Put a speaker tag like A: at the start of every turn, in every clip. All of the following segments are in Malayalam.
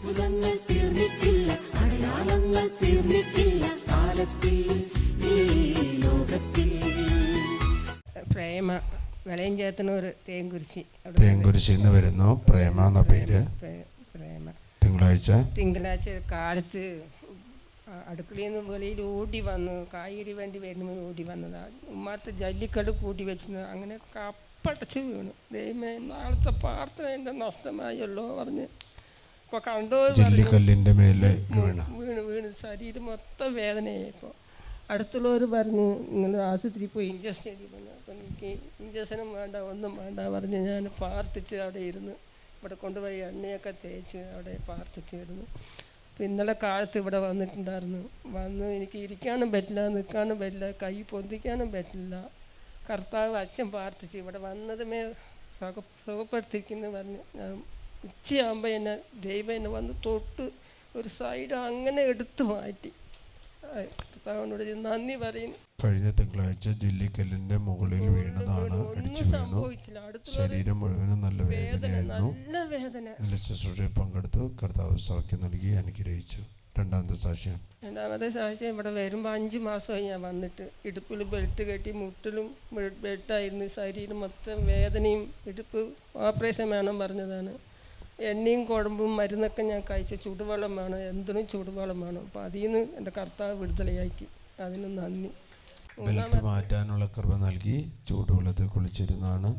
A: അത്ഭുതങ്ങൾ തീർന്നിട്ടില്ല അടയാളങ്ങൾ തീർന്നിട്ടില്ല കാലത്തിൽ ഈ ലോകത്തിൽ.
B: പ്രേമ വിളയഞ്ചേത്തനൂർ തേങ്കുരിശി
C: തേങ്കുരിശി എന്ന് വരുന്നു. പ്രേമ എന്ന പേര്.
B: പ്രേമ.
C: തിങ്കളാഴ്ച.
B: തിങ്കളാഴ്ച കാലത്ത് അടുക്കളയിൽ നിന്ന് വെളിയിൽ ഓടി വന്നു കായ്കറി വേണ്ടി വരുമ്പോൾ ഓടി വന്നതാണ് ഉമ്മാത്ത ജല്ലിക്കട് കൂട്ടി വെച്ചിരുന്നു അങ്ങനെ കപ്പടച്ച് വീണു. ദൈവമേ നാളത്തെ പ്രാർത്ഥന എന്റെ നഷ്ടമായല്ലോ പറഞ്ഞ് ഇപ്പോൾ കണ്ടോ
C: മേലെ വീണ.
B: വീണ് വീണ്. ശരീരം മൊത്തം വേദനയായി ഇപ്പോൾ അടുത്തുള്ളവർ പറഞ്ഞു നിങ്ങൾ ആശുപത്രി പോയി ഇഞ്ചക്ഷൻ എഴുതി പറഞ്ഞു അപ്പം എനിക്ക് ഇഞ്ചക്ഷനും വേണ്ട ഒന്നും വേണ്ട പറഞ്ഞ് ഞാൻ പ്രാർത്ഥിച്ച് അവിടെ ഇരുന്ന് ഇവിടെ കൊണ്ടുപോയി എണ്ണയൊക്കെ തേച്ച് അവിടെ പ്രാർത്ഥിച്ചിരുന്നു അപ്പം ഇന്നലെ കാലത്ത് ഇവിടെ വന്നിട്ടുണ്ടായിരുന്നു. വന്ന് എനിക്ക് ഇരിക്കാനും പറ്റില്ല നിൽക്കാനും പറ്റില്ല കൈ പൊന്തിക്കാനും പറ്റില്ല. കർത്താവ് അച്ഛൻ പ്രാർത്ഥിച്ച് ഇവിടെ വന്നതുമേ സുഖ സുഖപ്പെടുത്തിക്കുന്നു പറഞ്ഞ് ഞാൻ ഉച്ചയാകുമ്പോൾ എന്നെ ദൈവം എന്നെ വന്ന് തൊട്ട് ഒരു സൈഡ് അങ്ങനെ എടുത്തു മാറ്റി. കർത്താവിനോട് നന്ദി പറയുന്നു.
C: കഴിഞ്ഞ തിങ്കളാഴ്ച ജെല്ലിക്കല്ലിന്റെ മുകളിൽ വീണതാണ്. അടിച്ചു വീണു. ശരീരം മുഴുവനും നല്ല
B: വേദന
C: വേദനയായിരുന്നു.
B: നല്ല
C: ശുശ്രൂഷയിൽ പങ്കെടുത്തു. കർത്താവ് സൗഖ്യം നൽകി അനുഗ്രഹിച്ചു. രണ്ടാമത്തെ സാക്ഷ്യം.
B: രണ്ടാമത്തെ സാക്ഷ്യം ഇവിടെ വരുമ്പോൾ അഞ്ച് മാസമായി ഞാൻ വന്നിട്ട്. ഇടുപ്പിൽ ബെൽറ്റ് കെട്ടി മുട്ടിലും ബെൽറ്റായിരുന്നു ശരീരം മൊത്തം വേദനയും ഇടുപ്പ് ഓപ്പറേഷൻ വേണം പറഞ്ഞതാണ്. എണ്ണയും കുഴമ്പും മരുന്നൊക്കെ ഞാൻ കഴിച്ച ചൂടുവെള്ളം വേണം എന്തിനും ചൂടുവെള്ളം വേണം. അപ്പോൾ അതിൽ നിന്ന് എന്റെ കർത്താവ് വിടുതലയാക്കി. അതിന് നന്ദി.
C: ബെൽറ്റ് മാറ്റാനുള്ള കൃപ നൽകി ചൂടുവെള്ളത്തിൽ കുളിച്ചിരുന്നാണ്.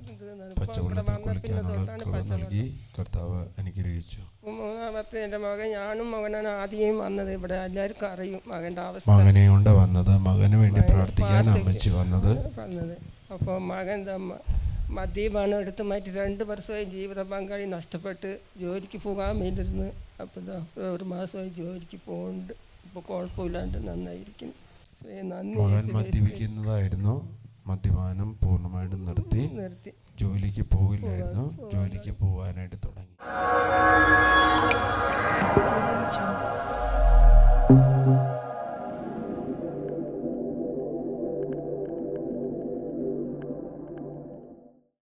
C: പച്ചവെള്ളത്തിൽ കുളിക്കാനുള്ള കൃപ നൽകി കർത്താവ് അനുഗ്രഹിച്ചു.
B: മൂന്നാമത്തെ എന്റെ മകൻ ഞാനും മകനാണ് ആദ്യം വന്നത്. ഇവിടെ എല്ലാവർക്കും അറിയും മകന്റെ അവസ്ഥ.
C: മകനെ കൊണ്ട് വന്നത്. മകന് വേണ്ടി പ്രാർത്ഥിക്കാൻ അമ്മച്ചി വന്നത്.
B: വന്നത്. അപ്പോൾ മകൻ മദ്യപാനം എടുത്ത് മാറ്റി രണ്ട് വർഷമായി ജീവിത പങ്കാളി നഷ്ടപ്പെട്ട് ജോലിക്ക് പോകാൻ വേണ്ടിയിരുന്നു അപ്പോൾ ഇതാ ഒരു മാസമായി ജോലിക്ക് പോകണ്ട്. ഇപ്പോൾ കുഴപ്പമില്ലാണ്ട് നന്നായിരിക്കും
C: മദ്യപിക്കുന്നതായിരുന്നു. മദ്യപാനം പൂർണമായിട്ടും നിർത്തി.
B: നിർത്തി.
C: ജോലിക്ക് പോകില്ലായിരുന്നു. ജോലിക്ക് പോകാനായിട്ട് തുടങ്ങി.